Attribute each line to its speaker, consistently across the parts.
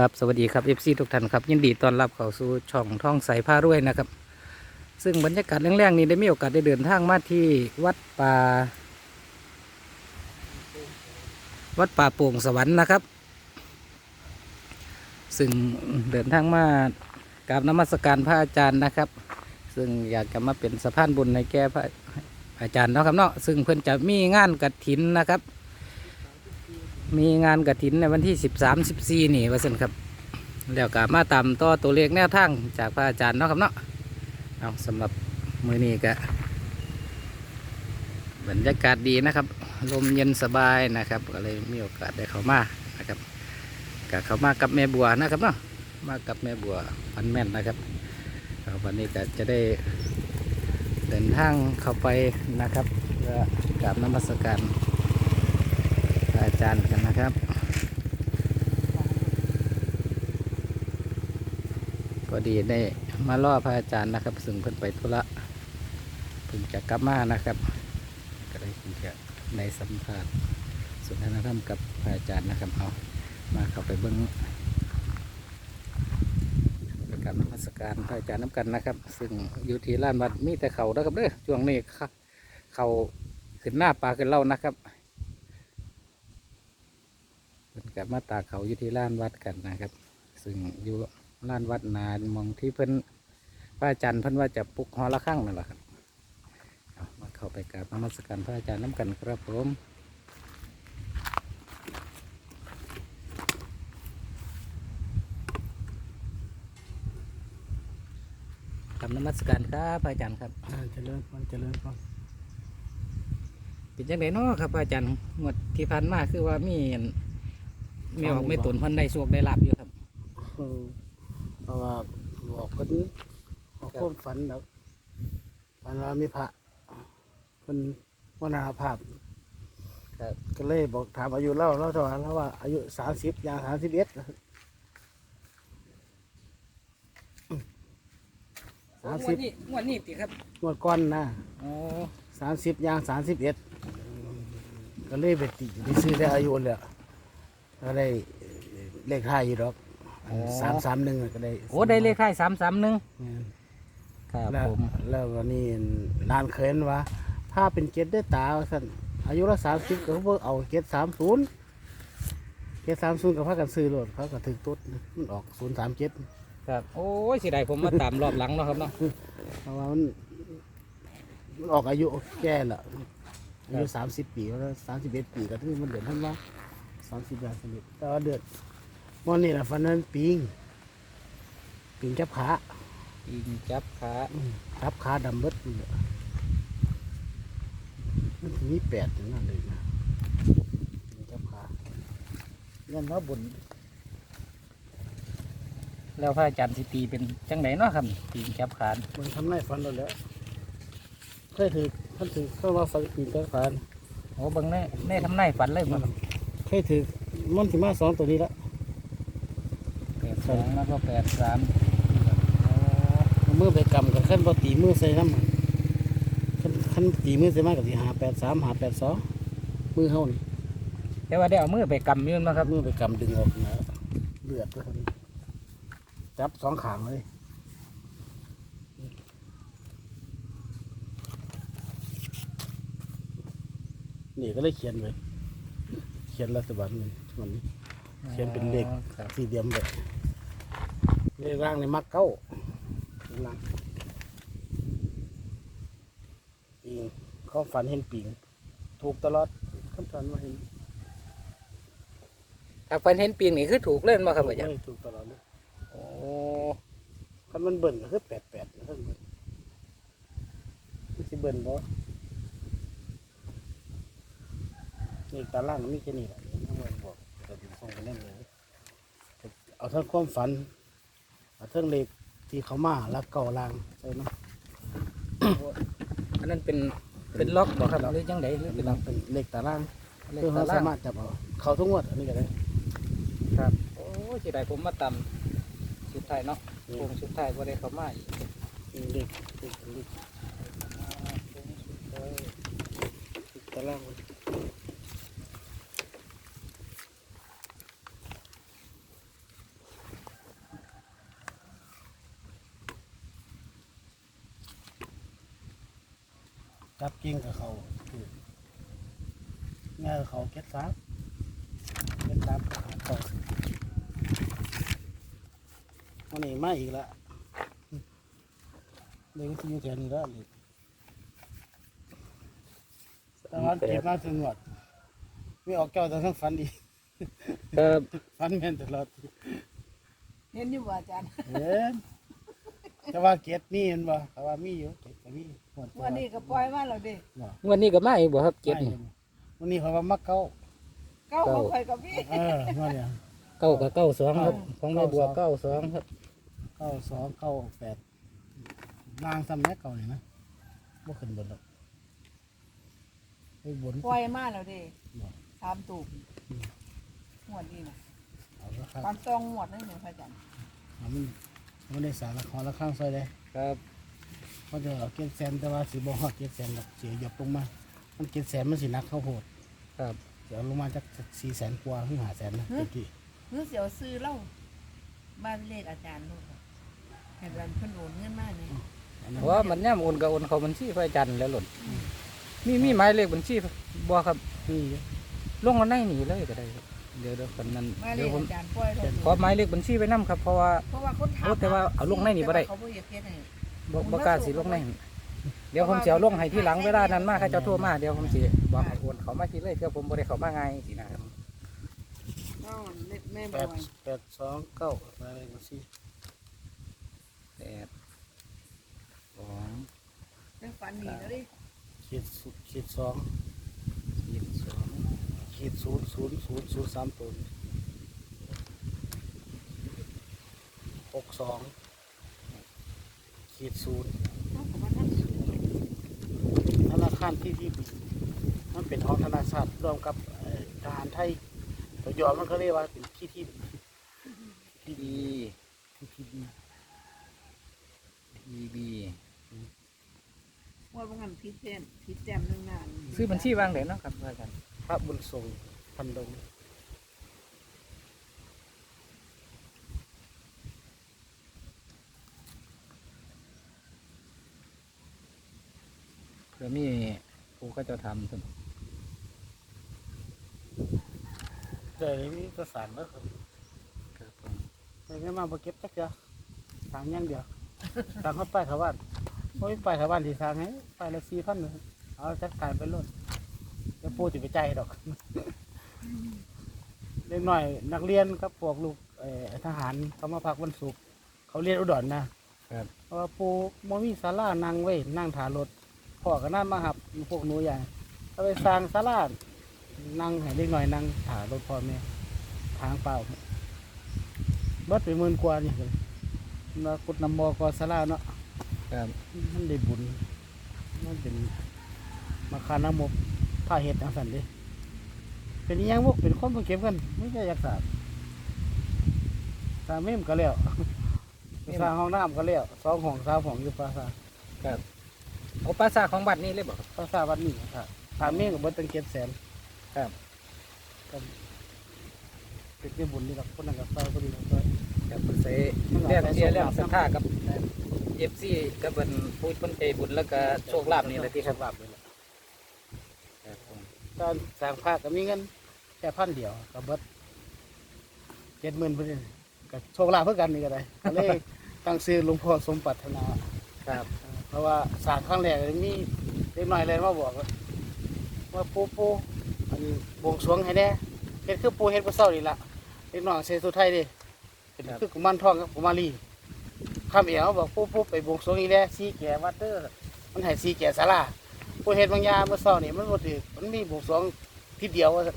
Speaker 1: ครับสวัสดีครับเอฟซีทุกท่านครับยินดีต้อนรับเข้าสู่ช่องท่องใสผ้ารวยนะครับ ซึ่งบรรยากาศแรงๆนี้ได้มีโอกาสได้เดินทางมาที่วัดป่า วัดป่าโป่งสวรรค์นะครับ ซึ่งเดินทางมากราบนมัสการพระอาจารย์นะครับ ซึ่งอยากจะมาเป็นสะพานบุญในแก่พระอาจารย์เนาะครับเนาะซึ่งเพื่อนจะมีงานกระถินนะครับ มีงานกระถินในวันที่สิบสามสิบสี่นี่ว่าสันครับแล้วก็มาตามต่อตัวเลขแนวทางจากพระอาจารย์เนาะครับเนาะเอาสำหรับมือนี้ก็บรรยากาศดีนะครับ ลมเย็นสบายนะครับ ก็เลยมีโอกาสได้เข้ามานะครับก็เข้ามากับแม่บัวนะครับเนาะมากับแม่บัวพันแม่นนะครับวันนี้ก็จะได้เดินทางเข้าไปนะครับเพื่อกราบน้ำมัสการ อาจารย์กันนะครับ พอดีได้มาล่อพระอาจารย์นะครับ ซึ่งเพิ่นไปธุระเพิ่งจะกลับมานะครับก็ได้เพิ่งจะในสัมภาษณ์สนทนาธรรมกับพระอาจารย์นะครับเอามาเข้าไปเบิ้งกาศนมัสการพระอาจารย์น้ำกันนะครับ ซึ่งอยู่ที่ลานวัดมีแต่เขานะครับเด้อช่วงนี้เขาเขาขึ้นหน้าปลาขึ้นเล่านะครับ เพิ่น กับมาตากเขาอยู่ที่ลานวัดกันนะครับ ซึ่งอยู่ลานวัดนานมองที่เพิ่นพระอาจารย์เพิ่นว่าจะปลุกหอละข้างนั่นแหละครับเอามาเข้าไปกราบนมัสการพระอาจารย์น้ำกันครับผมกราบนมัสการครับพระอาจารย์ครับ
Speaker 2: อ่าเจริญพรเจริญพร
Speaker 1: เป็นจังไดเนาะครับพระอาจารย์งวดที่ผ่านมาคือว่ามี อันมีออกไม่ตนเพันได้โชคได้ลาบอยู่ครับ
Speaker 2: เออเพราะว่าบอกเพิ่นบอกความฝันแล้วฝันว่ามีพระเพิ่นวนาภาพ
Speaker 1: ครับ
Speaker 2: ก็เลยบอกถามอายุเล่าเล่าเท่าไหร่แล้วว่าอายุสามสิบอย่างสามสิบเอ็ดสามสิบ
Speaker 1: งวดนี้งวดนี้ติครับ
Speaker 2: งวดก้อนนะ
Speaker 1: อ๋อ
Speaker 2: สามสิบอย่างสามสิบเอ็ดก็เลยไปติไปซื้อได้อายุเลย ก็ได้เลขท้ายอยู่ดอกสามสามหนึ่งก็ได้
Speaker 1: โอ้ได้เลขท้ายสามสามหนึ่ง
Speaker 2: อืม
Speaker 1: ครับ
Speaker 2: แล้ว
Speaker 1: ผม
Speaker 2: แล้ววันนี้นานเคยนว่า ถ้าเป็นเกตได้ตาว่าสั่นอายุละสามสิบก็เขาบอกเอาเกตสามศูนย์เกตสามศูนย์กับพากันซื้อรถเขาก็ถึงตุ๊ดมันออกศูนย์สามเกต
Speaker 1: ครับโอ้ยสิได้ผมมาตามรอบหลังเนาะครับเนาะ
Speaker 2: เพราะว่ามันมันออกอายุแก่ละอายุสามสิบปีแล้วสามสิบเอ็ดปีก็ถึงมันเดือดท่านว่า สามสิบอย่างสนิทแต่ว่าเดือดวันนี้แหละฟันนั้นปิงปิงจับขา
Speaker 1: อิงจับขา
Speaker 2: อืมจับขาดำเบิดนี่แหละมันถึงมีแปดอย่างนั้นเลยนะปิงจับขายันว่าบน
Speaker 1: แล้วพระอาจารย์สิตีเป็นจังไหนเนาะครับอิงจับขา
Speaker 2: บนทำไรฟันเราแล้วเคยถือท่านถือเข้ามาฟันปิงจับขา
Speaker 1: โอ้เบิ่งแน่แน่ทำนายฝันเลยบ่ครับ
Speaker 2: เค ยถือมันถึงมาสองตัวนี้แล้ว
Speaker 1: แปดสองแล้วก็แปดสาม
Speaker 2: เอามือไปกำกับขั้นบตีมือใส่น้ำมันขั้นขั้นตีมือใส่มากกับที่หาแปดสามหาแปดสองมือเฮานี่
Speaker 1: แต่ว่าได้เอามือไปกำอยืนมาครับ
Speaker 2: มือไปกำดึงออกนะเลือดด้วยครับจับสองขางเลยนี่ก็เลยเขียนไว้ เขียนรัฐบาลมันมันนี้เขียนเป็นเลข
Speaker 1: อ๋อครับ
Speaker 2: สี่เหลี่ยมแบบเลขร่างในมักเก้าเลขล่างปิงเขาฝันเห็นปิงถูกตลอดคำฝันว่าเห็น
Speaker 1: ถ้าฝันเห็นปีงนี่คือถูกเล่นมาครับอาจารย์
Speaker 2: ไม่ถูกตลอดเลย
Speaker 1: โอ้
Speaker 2: คันมันเบิ่นก็คือแปดแปดนะท่านเบิ่นมันสิเบิ่นบ่ นี่ตาล่างมันมีแค่นี้แหละน้ำมันบอกแต่ถึงส่งไปนั่นเลย เอาเทั้งความฝัน เอาเทั้งเลขที่เขามารับเก่าลางใช่ไหม
Speaker 1: อันนั้นเป็นเป็นล็อกบ่ครับหรือจังไดหรือเป็นล็อก
Speaker 2: เป็นเลขตาราง
Speaker 1: เลข
Speaker 2: เพื่อ
Speaker 1: ตา
Speaker 2: เขา
Speaker 1: ล่า
Speaker 2: สางมารถจับเอาเขาทุกงวดอันนี้ก็ได้
Speaker 1: ครับโอ้ยสิได้ผมมาตำสุดท้ายเนาะโค้งสุดท้ายบ่ได้เข้ามาอีก
Speaker 2: เลขเลขเลขเลขตาราง จับกิ้งกับเขาถูกง่ายกับเขาเก็ตซับเก็ตซับขาดต่อวันนี้มาอีกแล้วเด็กที่อยู่แถวนี้แล้วเลยแต่วันเก็บมาถึงหมดไม่ออกเจ้าแต่ทั้งฟันดี
Speaker 1: ครับ
Speaker 2: ฟันแม่นตลอด
Speaker 3: เห็นอยู่บ่อาจารย์
Speaker 2: เห็น แต่ว่าเก็ตนี่เห็นบ่แต่ว่ามีอยู่เก็ตก็มีหมด
Speaker 3: วันนี้ก็ปล่อยมาแล้วเด้
Speaker 2: บ่
Speaker 1: งวันนี้ก็มาอีกบ่ครับเจ็ด
Speaker 2: ไม่
Speaker 1: นี่
Speaker 2: เห็นวันนี้เขาว่ามักเก้า
Speaker 3: เก้าของข่อยกับพี่
Speaker 2: เออมาเนี่ย
Speaker 1: เก้ากับเก้าสองครับ
Speaker 2: เก้า
Speaker 1: ของแม่บัวเก้าสองครับ
Speaker 2: เก้าสองเก้าแปดนางซ้ำแม่เก่าเลยนะบ่ขึ้นบนหรอกไปบน
Speaker 3: ปล่อยมาแล้วเด้
Speaker 2: บ่
Speaker 3: สามตูบหวดนี่นะ
Speaker 2: เอาละครับ
Speaker 3: ความซองหวดนั่นเองพระอาจารย์
Speaker 2: เอามันเอา มันได้สารละครละข้างซอยเลย
Speaker 1: ครับ
Speaker 2: เขาจะเอาเก็ดแสนแต่ว่าสิบ่ฮอดเก็ดแสนหรอกเสียหยับลงมา มันเก็ดแสนมันสิหนักเข้าโพด
Speaker 1: ครับ
Speaker 2: เดี๋ยวลงมาจากสี่แสนกว่าถึงห้าแสนนะเมื่อกี้
Speaker 3: เนื้อเสียวซื้อเหล่าบ้านเลขอาจารย์ลูกอะเห็นวันเพิ่นโอนเงินมาเนี่ย
Speaker 2: อันนั้น
Speaker 1: เพราะว่ามันย่ำโอนกับโอนเขาบัญชีพระอาจารย์แล้วหล่นมีมีหมายเลขบัญชีบ่ครับ
Speaker 2: นี่อยู่
Speaker 1: ลงมาในนี่เลยก็ได้ครับ เดี๋ยวเดี๋ยวคนนั้น
Speaker 3: มาเล
Speaker 1: เดี๋ยว
Speaker 3: ข
Speaker 1: ผม
Speaker 3: อาจารย์ปล่อยเรา
Speaker 1: ขอหมายเลขบัญชีไปนํครับเพราะว่า
Speaker 3: เพราะว่าคนถาม
Speaker 1: โอ้แต่ว่าเอาลงในนี่บ่ได้
Speaker 3: เขาบ่อยากเฮ็ดให้
Speaker 1: บ่บ่กล้าสิลงในนี่เดี๋ยวผมสิเอาลงให้ที่หลังเวลานั้นมาเขาเจ้าโทรมาเดี๋ยวผมสิบอกให้โอนเขามาทีเลยเพื่อผมบ่ได้เข้ามาง่ายสินะครับ
Speaker 3: เอ้าแม่
Speaker 2: แป
Speaker 3: บ่
Speaker 2: ด
Speaker 3: อย
Speaker 2: แปดสองเก้าอะไรก็สิ
Speaker 1: แปดสอง
Speaker 3: เป็นฝันดีแล้วดิ
Speaker 2: ขีดศูขีดสอง
Speaker 1: ยี่สิบสอง
Speaker 2: ขีดศูนย์ศูนย์ศูนย์ศูนย์สามตัวหกสองขีดศูนย์
Speaker 3: เอ้าก็มานั่งสูง
Speaker 2: ธนาคารที่ที่บีมันเป็นของธนาชาติร่วมกับเอ่อทหารไทยตัวยอมันเขาเรียกว่าเป็นที่ที่
Speaker 1: ทีดี
Speaker 2: ที่ที่บี
Speaker 1: ทีบี
Speaker 3: ว่าบ่งั้นผิดแต้มผิดแต้มนึงนาน
Speaker 1: ซื้อบัญชีวางไหนเนาะครับอาจารย์
Speaker 2: พระบุญทรงพันดง
Speaker 1: เพื่อมีผู้ก็จะทำขึ้น
Speaker 2: เดี๋ยวนี้ก็สารแล้วครับ
Speaker 1: ครับผม
Speaker 2: แต่ไม่มาบ่เก็บจักเดียวทางอย่างเดียวทางเขาไปเขาบ้านโอ้ยไปเขาบ้านที่ทางให้ไปละสี่พันเอาจัดการไปรถแล้ว ปูจะไปใจายดอกเล็กหน่อย นักเรียนกับพวกลูกเอ่อทหารเขามาพักวันศุกร์เขาเรียนอุดรนะครับเพราะว่าปูมมีศาลานั่งไว้นั่งถารถพ่อก็นั่นมาหับพวกหนูใหญ่เขาไปสร้างศาลานั่งให้เล็กหน่อยนั่งถารถพ่อแม่ทางเปล่าเบิดไปหมื่นกว่านี่เลยมากุดนำบอกอศาลาเนาะ
Speaker 1: ครับ
Speaker 2: มันได้บุญมันเป็นมาคาน้ำมก ผ้าเห็ดจังสันเดิเป็นอิหยังพวกเป็นคนมาเก็บกันไม่ใช่ยักษ์ศาสตร์สร้างเมมก็แล้วสร้างห้องน้ำก็แล้วสองห้องสามห้องอยู่ปราสาท
Speaker 1: ครับเอาปราสาทของบัตรนี้เลยบอก
Speaker 2: ปราสาทวัดนี้ครับสร้างเมมกับเบิดตั้งเจ็ดแสน
Speaker 1: ครับ
Speaker 2: ก็เป็นได้บุญนี่หรอกคนนั้นกับซอยคนนี้กับซอย
Speaker 1: ครับเสเรื่องเสียเรื่องศรัทธากับเอฟซีกับเป็นผู้คนใจบุญแล้วก็โชคลาภนี่แหละที่ครับ
Speaker 2: โชลาภนี่แหละ
Speaker 1: ครับผม
Speaker 2: ตอนสร้างพระก็มีเงินแค่พันเดียวกับเบิดเจ็ดหมื่นเพื่อนก็โชคลาภเพื่อกันนี่ก็ได้ก็เลยตั้งชื่อหลวงพ่อสมปรารถนา
Speaker 1: ครับ
Speaker 2: เพราะว่าสร้างครั้งแรกมีเล็กน้อยเลยมาบอกว่าว่าปูปูอันนี้บวงสรวงให้แน่เฮ็ดคือปูเฮ็ดบ่เศร้านี่ล่ะเล็กน้อยเซสุไทยเดิเป็นคือกุมารทองกับกุมารีคำเอียวบอกปูปูไปบวงสรวงอีแน่สีแก่วัดเด้อมันให้สีแก่ศาลา ปูเฮ็ดบางอย่างเมื่อเช้านี่มันบ่ถือมันมีบวงสรวงทีเดียวว่าซั่น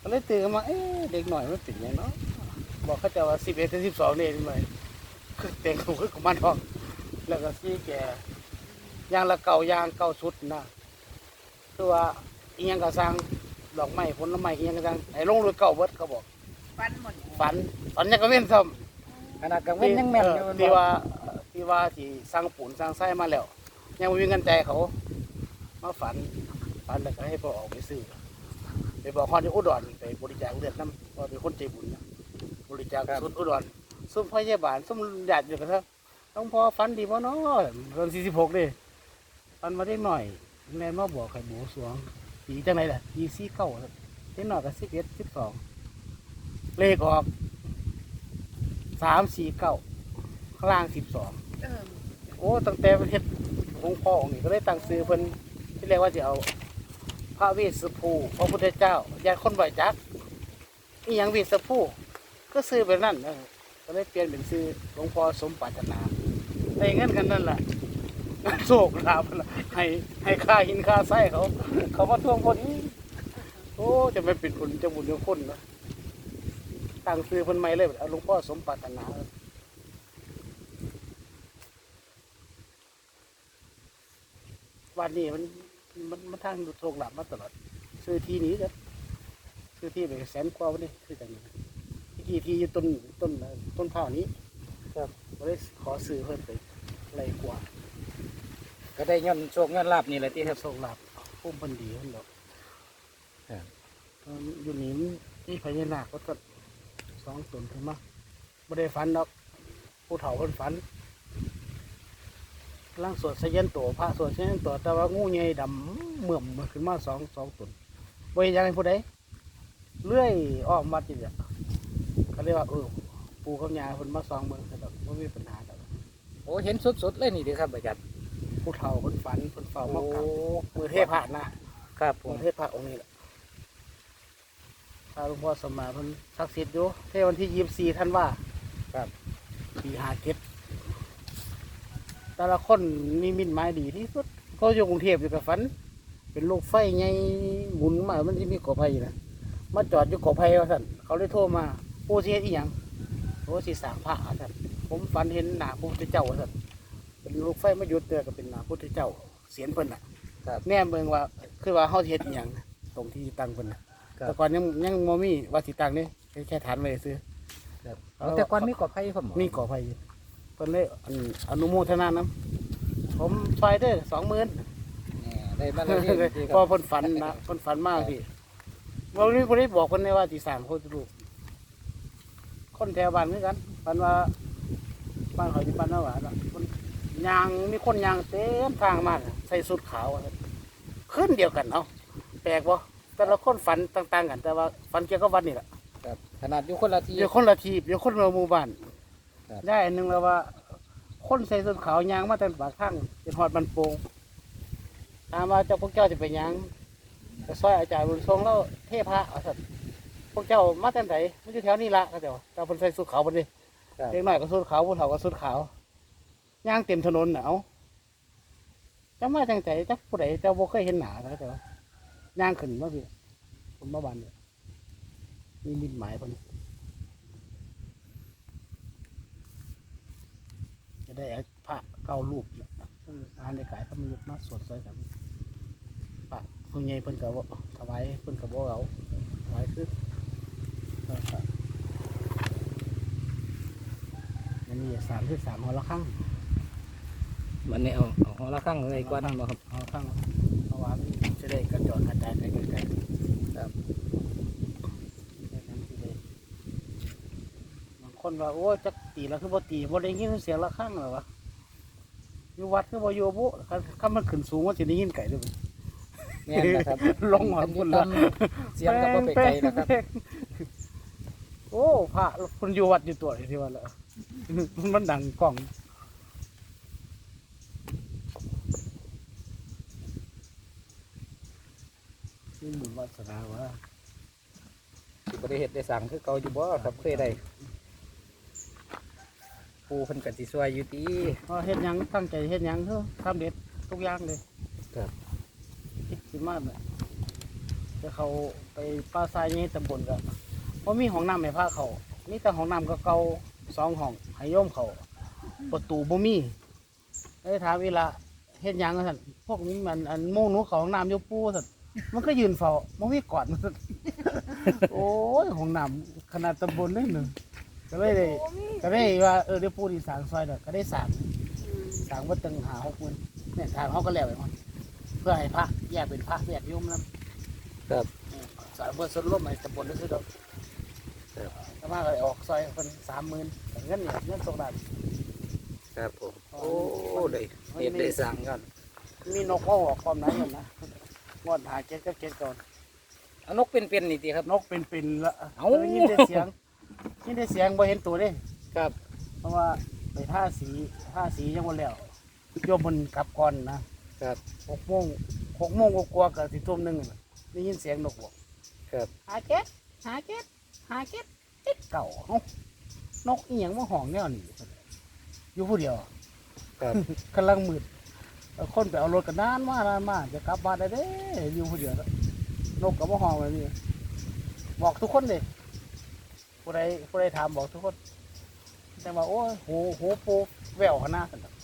Speaker 2: ก็เลยตื่นมาเอ๊ะเด็กหน่อยมันเป็นหยังเนาะบอกเขาเจะว่า11ถึง12นี่นี่มันคือเต็งของคือกุมารทองแล้วก็สีแก่ยางละเก่ายางเก่าชุดนะคือว่าอีหยังก็สร้างดอกไม้ผลไม้อีหยังก็สร้างให้ลงรถเก่าเบิดเขาบอก
Speaker 3: ฟันหมด
Speaker 2: ฝันฝันยังก็เว้นซ้
Speaker 1: ขนาดกลางำเว้นยังแม่นอยู่
Speaker 2: เออ
Speaker 1: มัน
Speaker 2: ที่
Speaker 1: บอก
Speaker 2: ว่าที่ว่าที่สร้างปูนสร้างไส้มาแล้ว ยังไม่มีเงินใจายเขา มาฝันฝันแล้วก็ให้พ่อออกไปซื้อไปบอกคนที่อุดรไปบริจาคเลือดน้ำเพราะเป็นคนใจบุญนะบริจาคสุดอุดรซุ่มพยาบาลซุ่มญาติอยู่กันเถอะต้องพอฝันดีบ่เนาะเรื่องสี่สิบหกดิฝันมาได้หน่อยแม่มาบอกไข่หมูสวงปีจังไรล่ะปีสี่เก้าเล็กน้อยกับสิบเอ็ดสิบสองเลขออกสามสี่เก้าข้างล่างสิบสอง
Speaker 3: เออ
Speaker 2: โอ้ตั้งแต่ประเทศองค์พ่อองค์นี้ก็ได้ตั้งซื้อเพิ่น ที่เรียกว่าจะเอาพระวสสุภูพระพุทธเจ้าญาติคนบ่อยจักนี่ยังวสสุภูก็ซื้อไปนั่นเออก็เลยเปลี่ยนเป็นซื้อหลวงพ่อสมปรารถนาได้เงินกันนั่นแหละโศกลาภล่ะให้ให้ค่าหินค่าไส้เขา เขามาทวงพอดีโอ้จะไม่เป็นคนจะบุญจะคนเนะตั้งซื้อเพิ่นใหม่เลยเอาหลวงพ่อสมปรารถนาวันนี้มัน มันมันทางโชคลาภมาตลอดซื้อที่นี้เด้อซื้อที่ไปแสนกว่าวันนี้คือจังนี้ที่ที่อยู่ต้นต้นต้นเผานี้
Speaker 1: ครับ
Speaker 2: ก็เลยขอซื้อเพิ่มไปไรกว่า
Speaker 1: ก็ได้เงินโชคเงินลาบนี่แหละที่
Speaker 2: ที่
Speaker 1: ครับ
Speaker 2: โชคลาภพุ่มเพันดีเพิ่นดอก
Speaker 1: ครับ
Speaker 2: เอิ่มอยู่นี่มันมีพญานาคก็ต้นสองตนขึ้นมาไม่ได้ฝันดอกผู้เฒ่าเพิ่นฝัน กำลังสวดสยันโตพระสวดสยันโตแต่ว่างูใหญ่ดำเหมื่อมมันขึ้นมาสองสองตนบ่เห็นหยังให้ผู้ใดเลื่อยออกมาจิเนี่ยเขาเรียกว่าเออปูกับยาเพิ่นมาซองเบิ่งซะดอกบ่มีปัญหาดอก
Speaker 1: โอ้เห็นสดๆเลยนี่เด้อครับอาจารย์
Speaker 2: ผู้เฒ่าเพิ่นฝันเพิ่นเฝ้า
Speaker 1: โอ้
Speaker 2: มากราบมือเทพพระนะครับ
Speaker 1: ผ
Speaker 2: มื
Speaker 1: ม
Speaker 2: อเทพพระองค์นี้แหละพระหลวงพ่อสมมาเพิ่นศักดิ์สิทธิ์อยู่เทวันที่ยี่สิบสี่ท่านว่า
Speaker 1: ครับ
Speaker 2: ปีหาเก็ด แต่ละคนมีมิตรหมายดีที่สุดเขาอยู่กรุงเทพอยู่กับฝัน เป็นลูกไฟไงหมุนมามันที่มีกอไผ่นะมาจอดอยู่กอไผ่ว่าสั่นเขาเลยโทรมาผู้เสียอีหยังโอ้สีสร้างพระว่าสั่นผมฝันเห็นหน้าพระพุทธเจ้าว่าสั่นเป็นลูกไฟมาหยุดเตือก็เป็นหน้าพระพุทธเจ้าเสียนเพิ่นน่ะ
Speaker 1: ครับ
Speaker 2: แม่เมืองว่าคือว่าเฮาสิเฮ็ดอีหยังนะตรงที่ตั้งเพิ่นน่ะแต่ก่อนยังยังบ่มีว่าสิตั้งนี่แค่ฐานไว้ซื้อ
Speaker 1: ครับเอาแต่ก่อนมีกอไผ่ผม
Speaker 2: มีก่อไฟอยู่ เพิ่นเลยอันอนุโมทนานํผมซอยเด้อ20,000
Speaker 1: แหน่ได้มาแล้วนี่ที่ค
Speaker 2: พอ
Speaker 1: รับ
Speaker 2: เพิ่นฝันนะเพิ่นฝันมากพี่วันนี้บ่ได้บอกเพิ่นเลยว่าสิสร้างโคตรรูปคนแถวบ้านคือกันฝันว่าบ้านเขาอยู่บ้านนาหวานน่ะมันยางมีคนยางเต็มทางมาน่ะใส่สุดขาวอะขึ้นเดียวกันเอ้าแปลกบ่แต่ละคนฝันต่าง ๆ กัน แต่ว่าฝันเกี่ยวกับวัดนี่แหละ
Speaker 1: ครับขนาดอยู่คนละที่
Speaker 2: เดี๋ยวคนละทีบเดี๋ยวคนละหมู่บ้าน
Speaker 1: ครับ
Speaker 2: ได้อันหนึงแล้วว่า คนใส่สุดขาวยางมาแต่ปากข้างเป็นหอดบันโปงถามว่าเจ้าพวกเจ้าจะไปหยังก็ซอยอาจารย์บุญทรงแล้วเทพระเอาสัตว์พวกเจ้ามาแต่ไหนมันอยู่แถวนี้ละก็เจ้าแต่คนใส่สุดขาวบนนี้
Speaker 1: ครับ
Speaker 2: เด็กน้อยก็สุดขาวผู้เฒ่าก็สุดขาวยางเต็มถนนน่ะเอาเจ้ามาจังใจเจ้าผู้ใดเจ้าบ่เคยเห็นหนาแล้วเจ้ายางขึ้นมาพี่ผมมาบันเนี่ยมีมิตหมายเพิ่น จะได้เอาพระเก้ารูปเนี่ยซึ่งอ่านในกายพระมยุทธ์มาสวดซอยกันพระคุณยายเพิ่นกับถวายเพิ่นกับบ่เอาถวายคือแล้วก็มันมีสามคือสามหอละครั้ง
Speaker 1: มันนี่เอาเอาหัวละข้างเลยกว่านั้นบ่ครับ
Speaker 2: หอละครั้งเพราะว่ามันจะได้กระจอนกระจายไปไกลๆ
Speaker 1: ครับ
Speaker 2: แค่นั้นสิเลยบาง คนว่าโอ้ยจักตีแล้วคือบ่ตีบ่ได้ยินเสียงละครั้งหรอวะอยู่วัดคือบ่อยู่บุคันมันขึ้นสูงว่าสิได้ยินไก่ด้วย
Speaker 1: แม่นนะครับ
Speaker 2: ลงหอดบุญละ
Speaker 1: เสียงก็บ่ไปไกลนะครับ
Speaker 2: โอ้พระคนอยู่วัดอยู่ตัวที่ว่าแล้วมันดังกล้องนี่บุญวาสนาวะ
Speaker 1: สิบ่ได้เฮ็ดได้สั่งคือเก่าอยู่บ่ครับเคยได้ ปูเพิ่นก็สิช่วยอยู่ติ
Speaker 2: พอเฮ็ดหยังตั้งใจเฮ็ดหยังเถอะทำเด็ดทุกอย่างเลย
Speaker 1: ครับ
Speaker 2: คิดสิมากเลยจะเขาไปป้าทรายนี่ตำบลก็เพราะมีห้องน้ำให้พระเขามีแต่ห้องน้ำก็เก่าสองห้องให้โยมเขาประตูบ่มีได้ถามเวลาเฮ็ดหยังสั่นพวกนี้มันอันโมงหนูเขาห้องน้ำอยปูสั่นมันก็ยืนเฝ้ามันมีกอดมันสั่นโอ้ยห้องน้ำขนาดตำบลเลยหนึ่ง ก็เลยได้
Speaker 3: โอ้มี
Speaker 2: ก็ได้ว่าเออเดี๋ยวปูดีสร้างซอยเด้อก็ได้สร้างสร้างวัดตึงหาหกหมื่นเนี่ยทางเขาก็แล้วไปหมดเพื่อให้พระแยกเป็นพระแยกโยมนะครับสารเพื่อส่วนร่วมในตำบลนั่นคือดอก
Speaker 1: ครับ
Speaker 2: ถ้ามาก็ได้ออกซอยคนสามหมื่นเงินเนี่ยเงินสองล้าน
Speaker 1: ครับผมโอ้ได้เฮ็ดได้สั่งกัน
Speaker 2: มีนกว่าออกความนั้นกันนะงวดหาเจ็ดกับเจ็ดก่อน
Speaker 1: เอานกเป็นๆนี่ติครับ
Speaker 2: นกเป็นเป็นๆละ
Speaker 1: เอ้า
Speaker 2: แล้วยินได้เสียงยิ นได้เสียงบ่เห็นตัวเด้
Speaker 1: ครับ
Speaker 2: เพราะว่าไปท่าสีท่าสียังบ่แล้วโยมมันกลับก่อนนะครับ หกโมงหกโมงกว่าๆกับสิทุ่มหนึงน่ะได้ยินเสียงนกบอก
Speaker 1: ครับ
Speaker 2: หาเจ็ดหาเจ็ดหาเจ็ดเจ็ดเก่าเอ้านกอีหยังมาห้องแนวนี้อยู่ผู้เดียว
Speaker 1: ครับ
Speaker 2: กำลังมืดแล้วคนไปเอารถกันนานมากนานมากจะกลับบ้านได้เด้อยู่ผู้เดียวแล้วนกกับมะฮองแบบนี้บอกทุกคนเลย ผู้ใดผู้ใดถามบอกทุกคนแต่ว่าโอ้ยโหโหปูแววขนาดนั้น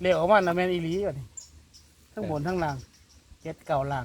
Speaker 2: เรียวออกมานะแมนอีหลีก่อนทั้งบนทั้งล่างเจ็ดเก่าล่าง